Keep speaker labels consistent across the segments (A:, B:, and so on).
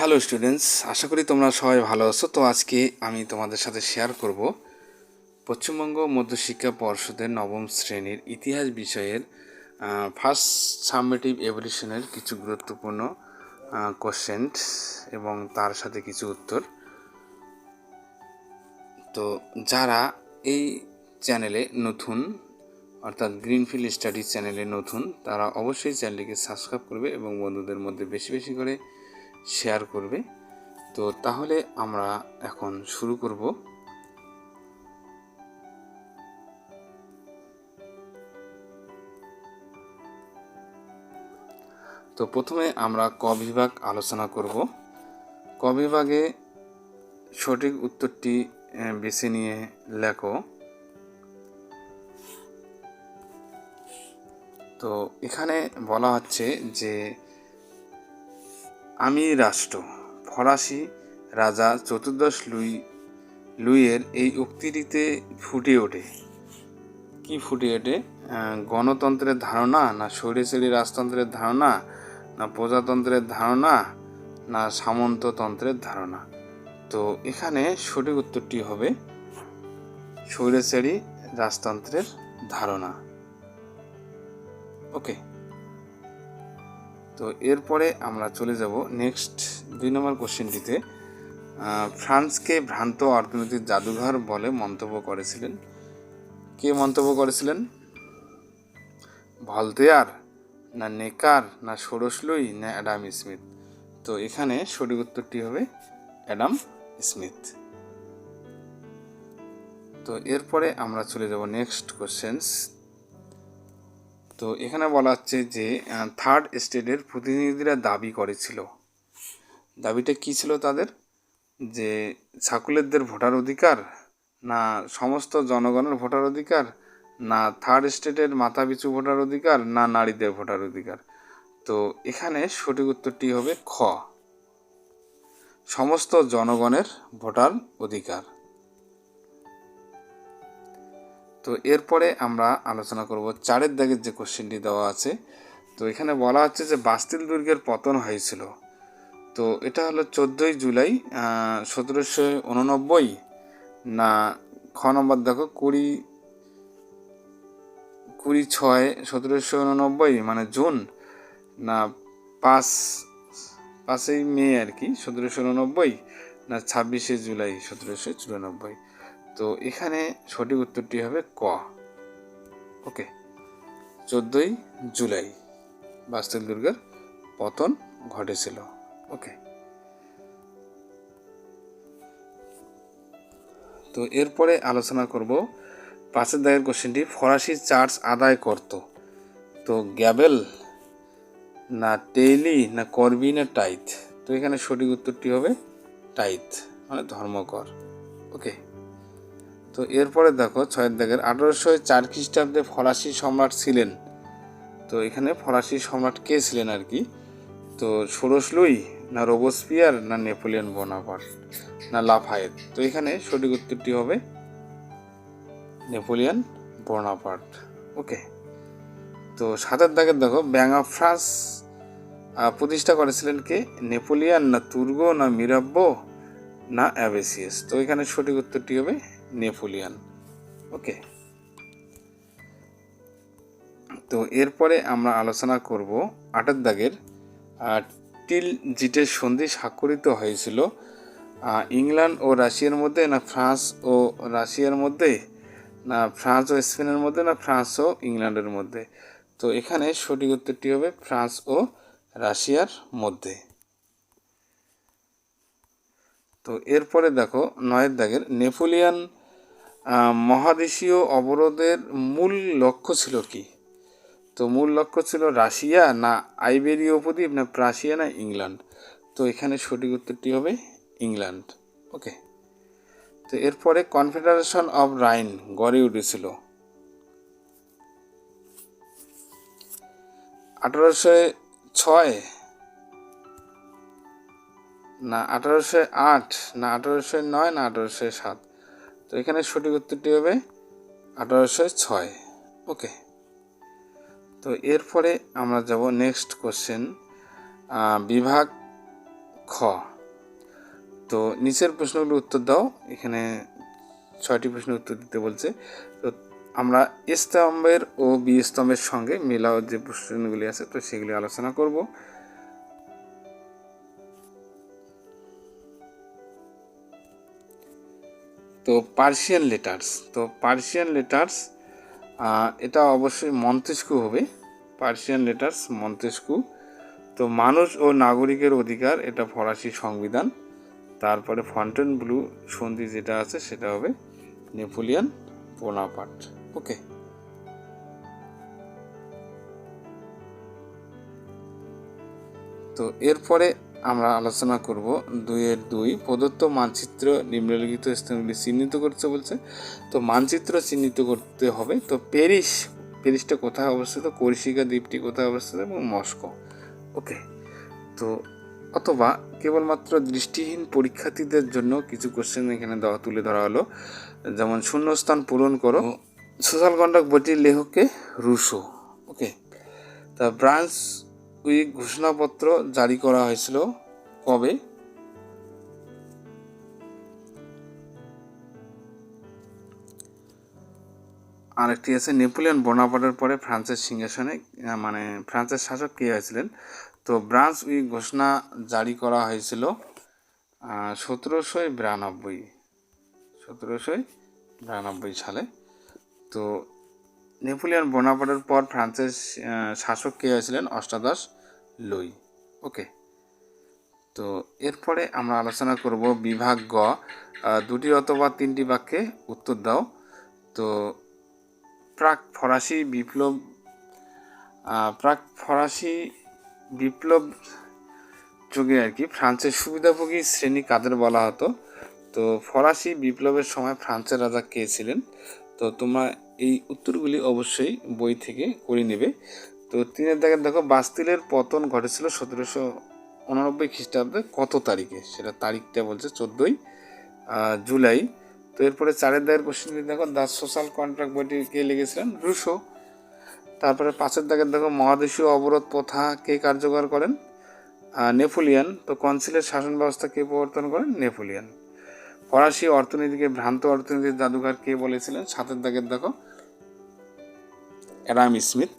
A: Hello students আশা করি তোমরা সবাই ভালো আছো। তো আজকে আমি তোমাদের সাথে শেয়ার করব পশ্চিমবঙ্গ মধ্যশিক্ষা পর্ষদের নবম শ্রেণির ইতিহাস বিষয়ের ফার্স্ট সাবমেটিভ এভলিউশনের কিছু গুরুত্বপূর্ণ কোশ্চেন্স এবং তার সাথে কিছু উত্তর। তো যারা এই চ্যানেলে নতুন, অর্থাৎ গ্রিনফিল্ড স্টাডিজ চ্যানেলে নতুন, তারা অবশ্যই চ্যানেলটিকে সাবস্ক্রাইব করবে এবং বন্ধুদের মধ্যে বেশি বেশি করে শেয়ার করবে। তো তাহলে আমরা এখন শুরু করব। তো প্রথমে আমরা ক বিভাগ আলোচনা করব। ক বিভাগে সঠিক উত্তরটি বেছে নিয়ে লেখো। তো এখানে বলা হচ্ছে যে আমি রাষ্ট্র, ফরাসি রাজা চতুর্দশ লুই, লুইয়ের এই উক্তিটিতে ফুটে ওঠে। কি ফুটে ওঠে? গণতন্ত্রের ধারণা না স্বৈরাচারী রাজতন্ত্রের ধারণা, না প্রজাতন্ত্রের ধারণা, না সামন্ততন্ত্রের ধারণা? তো এখানে সঠিক উত্তরটি হবে স্বৈরাচারী রাজতন্ত্রের ধারণা। ওকে। তো এরপরে আমরা চলে যাব নেক্সট দুই নম্বর কোশ্চেনটিতে। ফ্রান্সকে ভ্রান্ত অর্থনৈতিক জাদুঘর বলে মন্তব্য করেছিলেন। কে মন্তব্য করেছিলেন? ভলতেয়ার না নেকার, না সরসলুই না অ্যাডাম স্মিথ? তো এখানে সঠিক উত্তরটি হবে অ্যাডাম স্মিথ। তো এরপরে আমরা চলে যাব নেক্সট কোশ্চেন্স। তো এখানে বলা হচ্ছে যে থার্ড স্টেটের প্রতিনিধিরা দাবি করেছিল। দাবিটা কি ছিল তাদের? যে সাকুলেরদের ভোটার অধিকার না সমস্ত জনগণের ভোটার অধিকার, না থার্ড স্টেটের মাথাপিছু ভোটার অধিকার, না নারীদের ভোটার অধিকার। তো এখানে সঠিক উত্তরটি হবে খ। সমস্ত জনগণের ভোটার অধিকার। তো এরপরে আমরা আলোচনা করব চারের দাগের যে কোশ্চেনটি দেওয়া আছে। তো এখানে বলা হচ্ছে যে বাস্তিল দুর্গের পতন হয়েছিল। তো এটা হলো চোদ্দোই জুলাই সতেরোশো উননব্বই না খ নম্বর দেখো, কুড়ি কুড়ি ছয়, সতেরোশো উননব্বই মানে জুন না পাঁচ, পাঁচই মে আর কি, সতেরোশো উননব্বই না ছাব্বিশে জুলাই, সতেরোশো চুরানব্বই। তো এখানে সঠিক উত্তরটি হবে ক। ওকে। চোদ্দোই জুলাই বাস্তিল দুর্গের পতন ঘটেছিল। ওকে। তো এরপরে আলোচনা করব পাঁচের দাগের কোশ্চেনটি ফরাসি চার্জ আদায় করত। তো গ্যাবেল না টেইলি না করবি না টাইথ? তো এখানে সঠিক উত্তরটি হবে টাইথ মানে ধর্মকর ওকে। তো এরপরে দেখো ছয়ের দাগের আঠারোশো চার খ্রিস্টাব্দে ফরাসি সম্রাট ছিলেন। তো এখানে ফরাসি সম্রাট কে ছিলেন আর কি? তো ষোড়শ লুই না রোবোস্পিয়ার না নেপোলিয়ন বোনাপার্ট না লাফায়েত। তো এখানে সঠিক উত্তরটি হবে নেপোলিয়ন বোনাপার্ট। ওকে। তো সাতের দাগের দেখো ব্যাং অফ ফ্রান্স প্রতিষ্ঠা করেছিলেন কে? নেপোলিয়ান না তুর্গ না মিরাব্বো না অ্যাবেসিয়াস। তো এখানে সঠিক উত্তরটি হবে নেপোলিয়ান। ওকে। তো এরপরে আমরা আলোচনা করব আটের দাগের। টিল জিটের সন্ধি স্বাক্ষরিত হয়েছিল ইংল্যান্ড ও রাশিয়ার মধ্যে না ফ্রান্স ও রাশিয়ার মধ্যে? না ফ্রান্স ও স্পেনের মধ্যে না ফ্রান্স ও ইংল্যান্ডের মধ্যে? তো এখানে সঠিক উত্তরটি হবে ফ্রান্স ও রাশিয়ার মধ্যে। তো এরপরে দেখো নয়ের দাগের নেপোলিয়ান মহাদেশীয় অবরোধের মূল লক্ষ্য ছিল কি? তো মূল লক্ষ্য ছিল রাশিয়া না আইবেরীয় উপদ্বীপ না প্রাশিয়া না ইংল্যান্ড। তো এখানে সঠিক উত্তরটি হবে ইংল্যান্ড। ওকে। তো এরপরে কনফেডারেশন অফ রাইন গড়ে উঠেছিল। আঠারোশো ছয় না আঠারোশো আট না আঠারোশো নয় না আঠারোশো সাত। তো এখানে সঠিক উত্তরটি হবে আঠারোশো ছয়। ওকে। তো এরপরে আমরা যাব নেক্সট কোশ্চেন বিভাগ খ। তো নিচের প্রশ্নগুলো উত্তর দাও, এখানে ছয়টি প্রশ্নের উত্তর দিতে বলছে। তো আমরা স্তম্ভের ও বি স্তম্ভের সঙ্গে মেলাও যে প্রশ্নগুলি আছে, তো সেগুলি আলোচনা করব। তো পার্সিয়ান লেটার্স তো পার্সিয়ান লেটার্স এটা অবশ্যই মন্তেস্কু হবে। পার্সিয়ান লেটার্স মন্তেস্কু তো মানুষ ও নাগরিকের অধিকার, এটা ফরাসি সংবিধান। তারপরে ফন্টেন ব্লু সন্ধি যেটা আছে, সেটা হবে নেপোলিয়ান বোনাপার্ট ওকে তো এরপরে আমরা আলোচনা করব দুইয়ের দুই। প্রদত্ত মানচিত্র নিম্নলিখিত স্থানগুলি চিহ্নিত করতে বলছে। তো মানচিত্র চিহ্নিত করতে হবে। তো প্যারিস, প্যারিসটা কোথায় অবস্থিত? কোর্সিকা দ্বীপটি কোথায় অবস্থিত এবং মস্কো। ওকে। তো অথবা কেবলমাত্র দৃষ্টিহীন পরীক্ষার্থীদের জন্য কিছু কোশ্চেন এখানে দেওয়া, তুলে ধরা হলো। যেমন, শূন্যস্থান পূরণ করো। সোশ্যাল কন্ডাক্ট বইটির লেখককে রুশো। ওকে। তা ব্রাঞ্চ উইক ঘোষণাপত্র জারি করা হয়েছিল। কবে? আরেকটি আছে, নেপোলিয়ন বোনাপার্টের পরে ফ্রান্সের সিংহাসনে মানে ফ্রান্সের শাসক কে হয়েছিলেন? তো ব্রাঞ্চ উইক ঘোষণা জারি করা হয়েছিল সতেরোশো বিরানব্বই সতেরোশো বিরানব্বই সালে। তো নেপোলিয়ন বোনাপার্টের পর ফ্রান্সের শাসক কে হয়েছিলেন? অষ্টাদশ লুই। ওকে। তো এরপরে আমরা আলোচনা করব বিভাগ গ। দুটি অথবা তিনটি বাক্যে উত্তর দাও। তো প্রাক ফরাসি বিপ্লব প্রাক ফরাসি বিপ্লব যুগে আর কি ফ্রান্সের সুবিধাভোগী শ্রেণি কাদের বলা হতো? তো ফরাসি বিপ্লবের সময় ফ্রান্সের রাজা কে ছিলেন? তো তোমরা এই উত্তরগুলি অবশ্যই বই থেকে করে নেবে। তো তিনের দাগে দেখো, বাস্তিলের পতন ঘটেছিল সতেরোশো উনানব্বই খ্রিস্টাব্দে কত তারিখে? সেটা তারিখটা বলছে চোদ্দোই জুলাই। তো এরপরে চারের দাগের কোশ্চেনটি দেখো, দ্য সোশ্যাল কন্ট্রাক্ট বইটি কে লিখেছিলেন? রুশো। তারপরে পাঁচের দাগের দেখো, মহাদেশীয় অবরোধ প্রথা কে কার্যকর করেন? নেপোলিয়ান। তো কনসিলের শাসন ব্যবস্থা কে প্রবর্তন করেন? নেপোলিয়ান। ফরাসি অর্থনীতিকে ভ্রান্ত অর্থনীতির জাদুঘর কে বলেছিলেন? সাতের দাগের দেখো অ্যাডাম স্মিথ।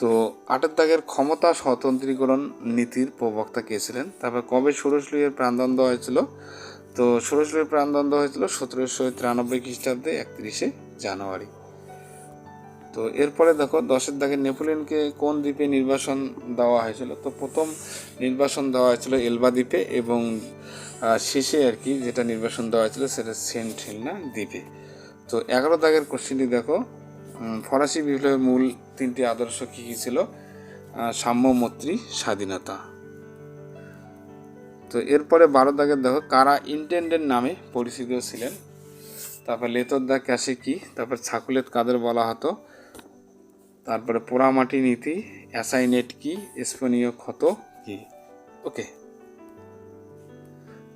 A: তো আটের দাগের ক্ষমতা স্বতন্ত্রীকরণ নীতির প্রবক্তা কে ছিলেন? তারপর কবে ষোড়শ লুইয়ের প্রাণদণ্ড হয়েছিল? তো ষোড়শ লুইয়ের প্রাণদণ্ড হয়েছিল সতেরোশো তিরানব্বই খ্রিস্টাব্দে একত্রিশে জানুয়ারি। তো এরপরে দেখো, দশের দাগে নেপোলিয়নকে কোন দ্বীপে নির্বাসন দেওয়া হয়েছিল? তো প্রথম নির্বাসন দেওয়া হয়েছিল এলবা দ্বীপে এবং শেষে আর কি যেটা নির্বাসন দেওয়া হয়েছিল সেটা সেন্ট হেলনা দ্বীপে। তো এগারো দাগের কোশ্চেনটি দেখো ফরাসি বিপ্লবের মূল তিনটি আদর্শ কী কী ছিল? সাম্য, মৈত্রী, স্বাধীনতা। তো এরপরে বারো দাগের দেখো, কারা ইন্টেন্ডেন্ট নামে পরিচিত ছিলেন? তারপর লেতর দা ক্যাশে কি? তারপর ছাকুলেত কাদের বলা হতো? তারপরে পোড়ামাটি নীতি, অ্যাসাইনেট কি? স্পনীয় ক্ষত কি? ওকে।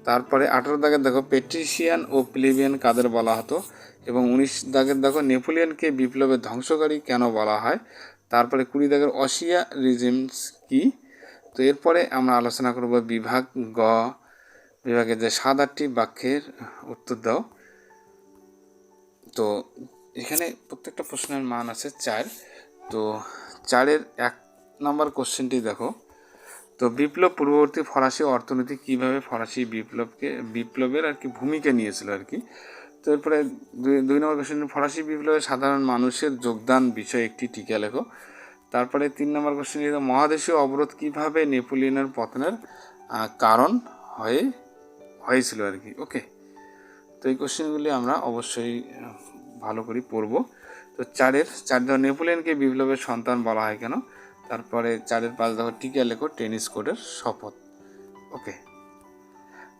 A: তারপরে আঠারো দাগের দেখো, পেট্রিশিয়ান ও প্লেবিয়ান কাদের বলা হতো? এবং উনিশ দাগের দেখো নেপোলিয়নকে বিপ্লবের ধ্বংসকারী কেন বলা হয়? তারপরে কুড়ি দাগের অসিয়া রিজিমস কি? তো এরপরে আমরা আলোচনা করব বিভাগ গ। বিভাগের যে সাত আটটি বাক্যের উত্তর দাও। তো এখানে প্রত্যেকটা প্রশ্নের মান আছে চার। তো চারের এক নম্বর কোশ্চেনটি দেখো। তো বিপ্লব পূর্ববর্তী ফরাসি অর্থনীতি কীভাবে ফরাসি বিপ্লবকে, বিপ্লবের আর কি ভূমিকা নিয়েছিল আর কি? তো এরপরে দুই নম্বর কোশ্চেন ফরাসি বিপ্লবে সাধারণ মানুষের যোগদান বিষয়ে একটি টিকা লেখো। তারপরে তিন নম্বর কোশ্চেন মহাদেশীয় অবরোধ কীভাবে নেপোলিয়নের পতনের কারণ হয়ে, হয়েছিল আর কি। ওকে তো এই কোশ্চেনগুলি আমরা অবশ্যই ভালো করে পড়ব। তো চারের, চার দেখো নেপোলিয়নকে বিপ্লবের সন্তান বলা হয় কেন? তারপরে চারের পাঁচ দেখো টিকা লেখো, টেনিস কোর্টের শপথ। ওকে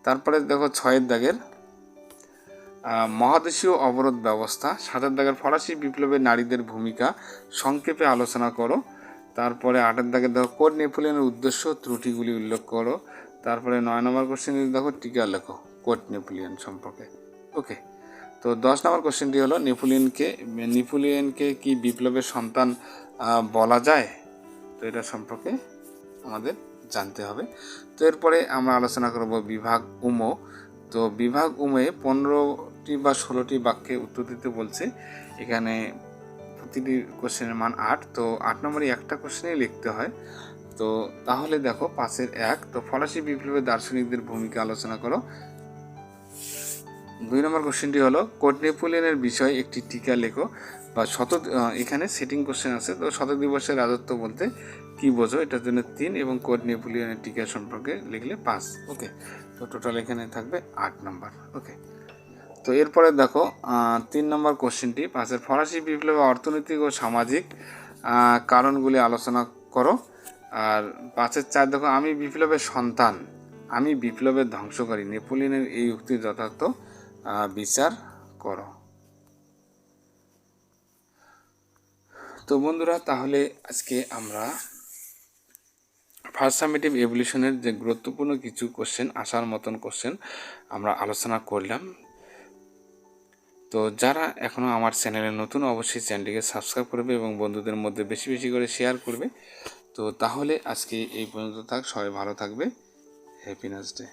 A: তারপরে দেখো ছয়ের দাগের মহাদেশীয় অবরোধ ব্যবস্থা, সাতের দাগের ফরাসি বিপ্লবে নারীদের ভূমিকা, সংক্ষেপে আলোচনা করো। তারপরে আটের দাগে দেখো কোড নেপোলিয়নের উদ্দেশ্য, ত্রুটিগুলি উল্লেখ করো। তারপরে নয় নম্বর কোশ্চেন দেখো, টিকা লেখো কোড নেপোলিয়ন সম্পর্কে। ওকে তো দশ নম্বর কোশ্চেনটি হলো, নেপোলিয়নকে নেপোলিয়নকে কি বিপ্লবের সন্তান বলা যায়? তো এটা সম্পর্কে আমাদের জানতে হবে। তো এরপরে আমরা আলোচনা করব বিভাগ উমো। তো বিভাগ উমে পনেরোটি বা ষোলোটি বাক্যে উত্তর দিতে বলছে। এখানে প্রতিটি কোশ্চেনের মান আট, তো আট নম্বরে একটা কোশ্চেনেই লিখতে হয়। তো তাহলে দেখো, পাঁচের এক, তো ফরাসি বিপ্লবের দার্শনিকদের ভূমিকা আলোচনা করো। দুই নম্বর কোশ্চেনটি হলো কোট নেপোলিয়নের বিষয়ে একটি টিকা লেখো বা শত এখানে সেটিং কোশ্চেন আছে। তো শত দিবসের রাজত্ব বলতে কি বোঝো? এটার জন্য তিন এবং কোট নেপোলিয়নের টিকা সম্পর্কে লিখলে পাঁচ। ওকে, তো টোটাল এখানে থাকবে আট নম্বর। ওকে তো এরপরে দেখো তিন নম্বর কোশ্চেনটি পাঁচের ফরাসি বিপ্লবে, অর্থনৈতিক ও সামাজিক কারণগুলি আলোচনা করো। আর পাঁচের চার দেখো, আমি বিপ্লবের সন্তান, আমি বিপ্লবের ধ্বংসকারী, নেপোলিয়নের এই উক্তির যথার্থ বিচার করো। তো বন্ধুরা, তাহলে আজকে আমরা ফার্স্ট সামেটিভ এভলিউশনের যে গুরুত্বপূর্ণ কিছু কোশ্চেন আসার মতন কোশ্চেন আমরা আলোচনা করলাম। তো যারা এখনও আমার চ্যানেলে নতুন, অবশ্যই চ্যানেলটিকে সাবস্ক্রাইব করবে এবং বন্ধুদের মধ্যে বেশি বেশি করে শেয়ার করবে। তো তাহলে আজকে এই পর্যন্ত থাক, সবাই ভালো থাকবে। Happiness day